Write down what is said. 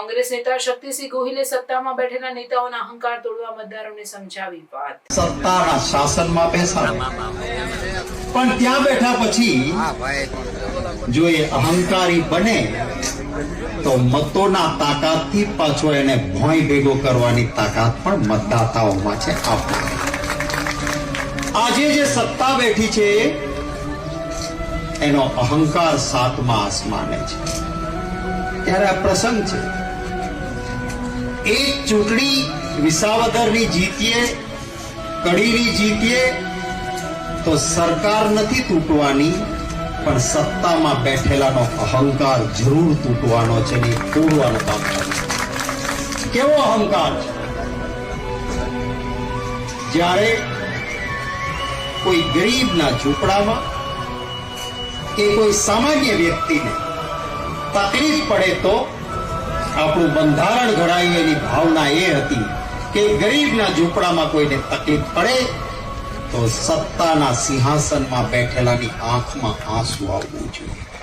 કોંગ્રેસ નેતા શક્તિસિંહ ગોહિલે સત્તામાં બેઠેલા નેતાઓના અહંકાર તોડવા મતદારોને સમજાવી વાત. સત્તાના શાસનમાં બેસા. પણ ત્યાં બેઠા પછી જો એ અહંકારી બને, તો મતોના તાકાતથી પાછો એને ભોંય ભેગો કરવાની તાકાત પણ મતદાતાઓમાં છે આજે જે સત્તા બેઠી છે, એનો અહંકાર સાતમા આસમાને છે. ત્યારે આ પ્રસંગ છે. એક ચૂંટણી વિસાવદરની જીતીએ, કડીની જીતીએ, તો સરકાર નથી તૂટવાની, પણ સત્તામાં બેઠેલાનો અહંકાર જરૂર તૂટવાનો છે ને એ તોડવાનું કામ કેવો અહંકાર જ્યારે કોઈ ગરીબના ઝૂંપડામાં કે કોઈ સામાન્ય વ્યક્તિને તકલીફ પડે તો આપણું બંધારણ ઘડાયું એની ભાવના એ હતી કે ગરીબના ઝૂંપડામાં કોઈને તકલીફ પડે, તો સત્તાના સિંહાસનમાં બેઠેલાની આંખમાં આંસુ આવવું જોઈએ.